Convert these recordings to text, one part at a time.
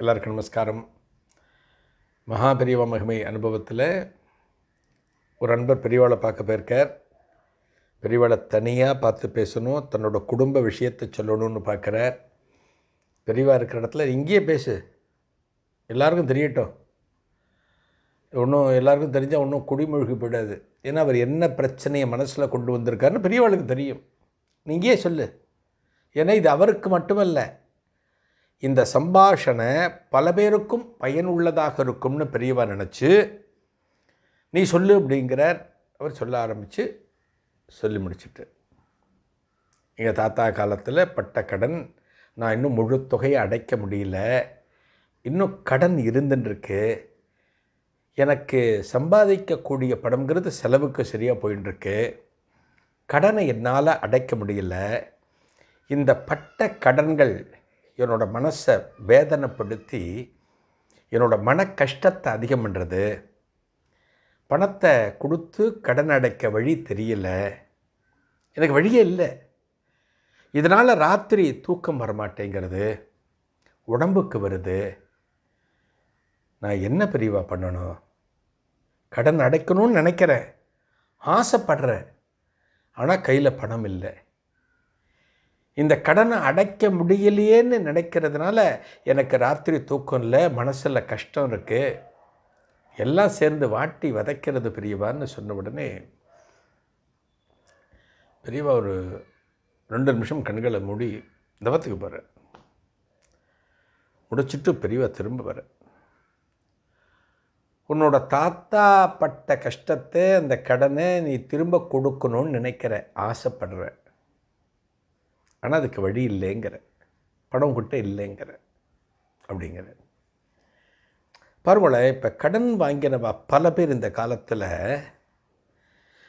எல்லாருக்கும் நமஸ்காரம். மகாபெரியவா மகிமை அனுபவத்தில் ஒரு அன்பர் பெரியவாளை பார்க்க போயிருக்கார். பெரியவாளை தனியாக பார்த்து பேசணும் தன்னோட குடும்ப விஷயத்தை சொல்லணும்னு பார்க்குறார். பெரியவா இருக்கிற இடத்துல இங்கேயே பேசு. எல்லாருக்கும் தெரியட்டும். ஒன்றும் எல்லாருக்கும் தெரிஞ்சால் ஒன்றும் குடிமொழிக்கு போயிடாது. ஏன்னா அவர் என்ன பிரச்சனையை மனசில் கொண்டு வந்திருக்காருன்னு பெரியவாளுக்கு தெரியும். நீங்கே சொல்லு. ஏன்னா இது அவருக்கு மட்டுமல்ல. இந்த சம்பாஷணை பல பேருக்கும் பயனுள்ளதாக இருக்கும்னு பெரியவா நினச்சி நீ சொல்லு அப்படிங்கிறார். அவர் சொல்ல ஆரம்பித்து சொல்லி முடிச்சிட்டு. எங்கள் தாத்தா காலத்தில் பட்ட கடன் நான் இன்னும் முழு தொகையை அடைக்க முடியல. இன்னும் கடன் இருந்துன்னு எனக்கு சம்பாதிக்கக்கூடிய படம்ங்கிறது செலவுக்கு சரியாக போயின்னு கடனை என்னால் அடைக்க முடியல. இந்த பட்ட கடன்கள் என்னோடய மனசை வேதனைப்படுத்தி என்னோடய மன கஷ்டத்தை அதிகம் பண்ணுறது பணத்தை கொடுத்து கடன் அடைக்க வழி தெரியல. எனக்கு வழியே இல்லை. இதனால் ராத்திரி தூக்கம் வரமாட்டேங்கிறது. உடம்புக்கு வருது. நான் என்ன பிரிவாக பண்ணணும்? கடன் அடைக்கணும்னு நினைக்கிறேன். ஆசைப்படுறேன். ஆனால் கையில் பணம் இல்லை. இந்த கடனை அடைக்க முடியலையேன்னு நினைக்கிறதுனால எனக்கு ராத்திரி தூக்கம் இல்லை மனசில் கஷ்டம் இருக்குது எல்லாம் சேர்ந்து வாட்டி வதைக்கிறது பெரியவான்னு சொன்ன உடனே பெரியவா ஒரு ரெண்டு நிமிஷம் கண்களை மூடி தவத்துக்கு போகிறேன் முடிச்சிட்டு பெரியவா திரும்ப வர. உன்னோட தாத்தா பட்ட கஷ்டத்தை அந்த கடனை நீ திரும்ப கொடுக்கணும்னு நினைக்கிற ஆசைப்படுற. ஆனால் அதுக்கு வழி இல்லைங்கிற. பணம் கிட்ட இல்லைங்கிற. அப்படிங்கிற பாருங்களேன் இப்போ கடன் வாங்கினவா பல பேர் இந்த காலத்தில்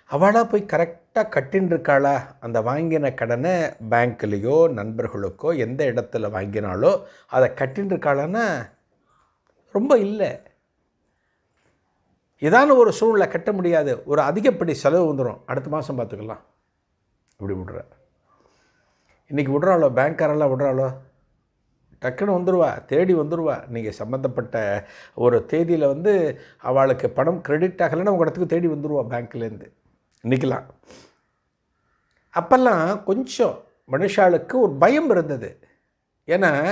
அவளாக போய் கரெக்டாக கட்டின்னு இருக்காளா அந்த வாங்கின கடனை பேங்க்லேயோ நண்பர்களுக்கோ எந்த இடத்துல வாங்கினாலோ அதை கட்டின்னு இருக்காளான்னா ரொம்ப இல்லை. ஏதான ஒரு சூழ்நிலை கட்ட முடியாது. ஒரு அதிகப்படி செலவு வந்துடும் அடுத்த மாதம் பார்த்துக்கலாம். இப்படி விடுறேன் இன்றைக்கி விட்றாளோ? பேங்க்காரெல்லாம் விட்றாளோ? டக்குன்னு வந்துடுவா தேடி வந்துடுவா நீங்கள் சம்மந்தப்பட்ட ஒரு தேதியில் வந்து அவளுக்கு பணம் கிரெடிட் ஆகலைன்னா உங்கள் இடத்துக்கு தேடி வந்துடுவா பேங்க்லேருந்து. இன்றைக்கெலாம் அப்போல்லாம் கொஞ்சம் மனுஷாளுக்கு ஒரு பயம் இருந்தது. ஏன்னா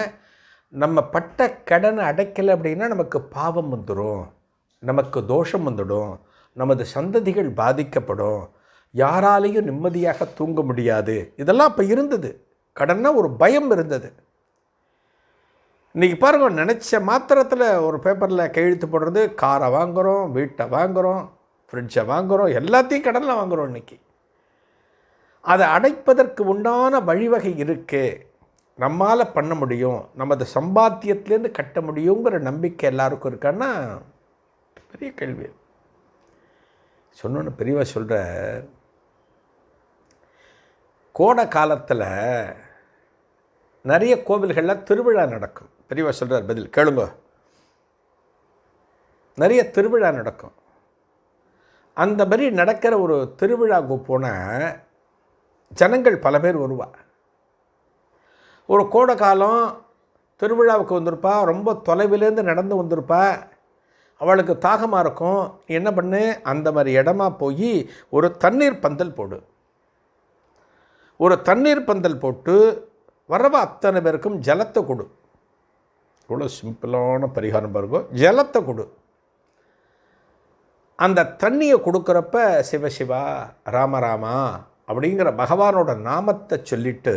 நம்ம பட்ட கடனை அடைக்கலை அப்படின்னா நமக்கு பாவம் வந்துடும். நமக்கு தோஷம் வந்துடும். நமது சந்ததிகள் பாதிக்கப்படும். யாராலையும் நிம்மதியாக தூங்க முடியாது. இதெல்லாம் அப்போ இருந்தது. கடன்னா ஒரு பயம் இருந்தது. இன்றைக்கி பாருங்கள் நினச்ச மாத்திரத்தில் ஒரு பேப்பரில் கையெழுத்து போடுறது காரை வாங்குகிறோம் வீட்டை வாங்குகிறோம் ஃப்ரிட்ஜை வாங்குகிறோம் எல்லாத்தையும் கடனில் வாங்குகிறோம் இன்றைக்கி அதை அடைப்பதற்கு உண்டான வழிவகை இருக்குது நம்மால் பண்ண முடியும் நமது சம்பாத்தியத்துலேருந்து கட்ட முடியுங்கிற நம்பிக்கை எல்லாருக்கும் இருக்கான்னா பெரிய கேள்வி. சொன்னோன்னு பெரியவா சொல்கிற கோடை காலத்தில் நிறைய கோவில்களில் திருவிழா நடக்கும். பெரியவா சொல்கிறார் பதில் கேளுங்க. நிறைய திருவிழா நடக்கும். அந்த மாதிரி நடக்கிற ஒரு திருவிழாவுக்கு போனால் ஜனங்கள் பல பேர் வருவா. ஒரு கோடை காலம் திருவிழாவுக்கு வந்திருப்பா ரொம்ப தொலைவிலேருந்து நடந்து வந்திருப்பா. அவளுக்கு தாகமாக இருக்கும். என்ன பண்ணு? அந்த மாதிரி இடமா போய் ஒரு தண்ணீர் பந்தல் போடு. ஒரு தண்ணீர் பந்தல் போட்டு வரவ அத்தனை பேருக்கும் ஜலத்தை கொடு. இவ்வளோ சிம்பிளான பரிகாரம் பாருங்க. ஜலத்தை கொடு. அந்த தண்ணியை கொடுக்குறப்ப சிவசிவா ராமராமா அப்படிங்கிற பகவானோட நாமத்தை சொல்லிட்டு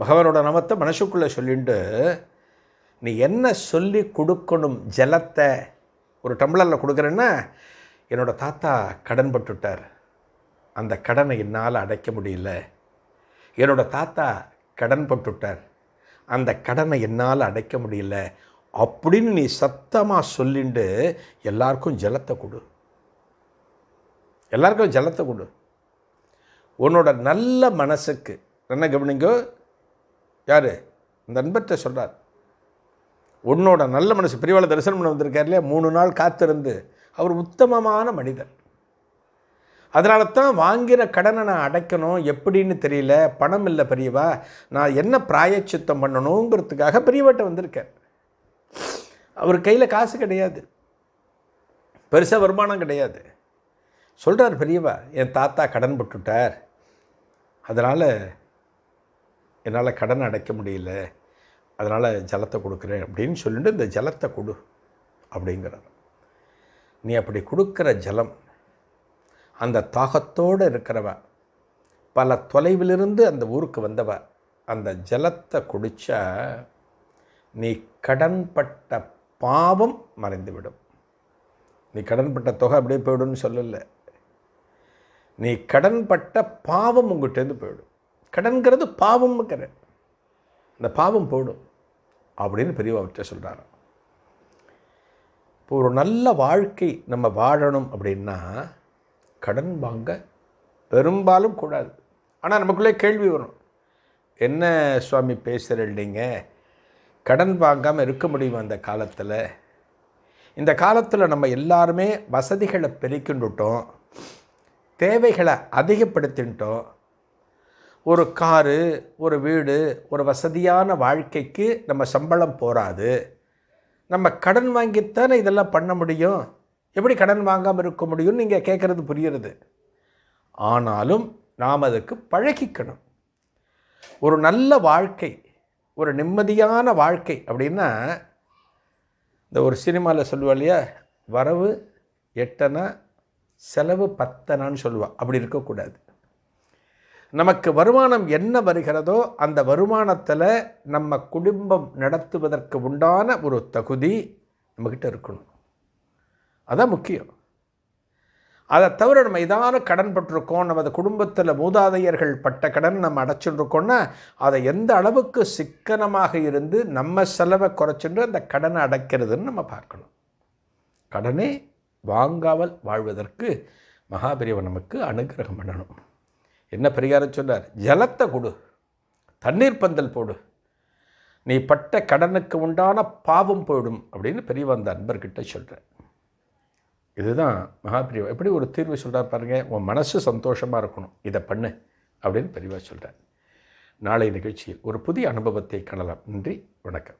பகவானோட நாமத்தை மனசுக்குள்ளே சொல்லிட்டு நீ என்ன சொல்லி கொடுக்கணும் ஜலத்தை? ஒரு டம்ளரில் கொடுக்குறேன்னா என்னோடய தாத்தா கடன் பட்டுட்டார். அந்த கடனை என்னால் அடைக்க முடியல. என்னோட தாத்தா கடன் பட்டுட்டார். அந்த கடனை என்னால் அடைக்க முடியல. அப்படின்னு நீ சத்தமாக சொல்லிண்டு எல்லாருக்கும் ஜலத்தை கொடு. எல்லாருக்கும் ஜலத்தை கொடு. உன்னோட நல்ல மனசுக்கு என்ன கவனிங்கோ? யார்? இந்த நண்பர்கிட்ட சொல்கிறார் உன்னோட நல்ல மனசு பெரியவாளை தரிசனம் பண்ண வந்திருக்கார் இல்லையா மூணு நாள் காத்திருந்து. அவர் உத்தமமான மனிதர். அதனால தான் வாங்கிற கடனை நான் அடைக்கணும். எப்படின்னு தெரியல. பணம் இல்லை பெரியவா. நான் என்ன பிராயச்சித்தம் பண்ணணுங்கிறதுக்காக பெரியவட்ட வந்திருக்கேன். அவர் கையில் காசு கிடையாது. பெருசாக வருமானம் கிடையாது. சொல்கிறார் பெரியவா என் தாத்தா கடன் பட்டுட்டார். அதனால் என்னால் கடன் அடைக்க முடியல. அதனால் ஜலத்தை கொடுக்குறேன். அப்படின்னு சொல்லிட்டு இந்த ஜலத்தை கொடு. அப்படிங்கிறார். நீ அப்படி கொடுக்குற ஜலம் அந்த தாகத்தோடு இருக்கிறவ. பல தொலைவிலிருந்து அந்த ஊருக்கு வந்தவ. அந்த ஜலத்தை குடித்தா நீ கடன்பட்ட பாவம் மறைந்துவிடும். நீ கடன்பட்ட தொகை அப்படியே போயிடும்னு சொல்லலை. நீ கடன்பட்ட பாவம் உங்கள்கிட்டேருந்து போயிடும். கடன்கிறது பாவம்ங்கிற இந்த பாவம் போடும் அப்படின்னு பெரியவர்கிட்ட சொல்கிறாரு இப்போ ஒரு நல்ல வாழ்க்கை நம்ம வாழணும் அப்படின்னா கடன் வாங்க பெரும்பாலும் கூடாது. ஆனால் நமக்குள்ளே கேள்வி வரும். என்ன சுவாமி பேசுகிறீங்க கடன் வாங்காமல் இருக்க முடியும் அந்த காலத்தில்? இந்த காலத்தில் நம்ம எல்லாருமே வசதிகளை பெருக்கிண்டுட்டோம் தேவைகளை அதிகப்படுத்தின்ட்டோம். ஒரு காரு ஒரு வீடு ஒரு வசதியான வாழ்க்கைக்கு நம்ம சம்பளம் போராது நம்ம கடன் வாங்கித்தானே இதெல்லாம் பண்ண முடியும்? எப்படி கடன் வாங்காமல் இருக்க முடியும்னு நீங்கள் கேட்குறது புரியுறது. ஆனாலும் நாம் அதுக்கு பழகிக்கணும். ஒரு நல்ல வாழ்க்கை ஒரு நிம்மதியான வாழ்க்கை அப்படின்னா இந்த ஒரு சினிமாவில் சொல்லுவா இல்லையா? வரவு எட்டனா செலவு பத்தனான்னு சொல்லுவாள் அப்படி இருக்கக்கூடாது நமக்கு வருமானம் என்ன வருகிறதோ அந்த வருமானத்தில் நம்ம குடும்பம் நடத்துவதற்கு உண்டான ஒரு தகுதி நம்மக்கிட்ட இருக்கணும். அதான் முக்கியம். அதை தவிர நம்ம இதான கடன் பட்டிருக்கோம் நமது குடும்பத்தில் மூதாதையர்கள் பட்ட கடன் நம்ம அடைச்சிட்ருக்கோன்னா அதை எந்த அளவுக்கு சிக்கனமாக இருந்து நம்ம செலவை குறைச்சிட்டு அந்த கடனை அடைக்கிறதுன்னு நம்ம பார்க்கணும். கடனே வாங்காமல் வாழ்வதற்கு மகாபிரிவன் நமக்கு அனுகிரகம் பண்ணணும். என்ன பரிகாரம் சொன்னார்? ஜலத்தை கொடு தண்ணீர் பந்தல் போடு நீ பட்ட கடனுக்கு உண்டான பாவம் போயிடும் அப்படின்னு பெரியவன் அந்த அன்பர்கிட்ட சொல்கிறேன் இதுதான் மகாபிரிவா எப்படி ஒரு தீர்வு சொல்கிறார் பாருங்கள் உன் மனசு சந்தோஷமாக இருக்கணும் இதை பண்ணு அப்படின்னு பெரியவா சொல்கிறார் நாளை நிகழ்ச்சியில் ஒரு புதிய அனுபவத்தை காணலாம். நன்றி வணக்கம்.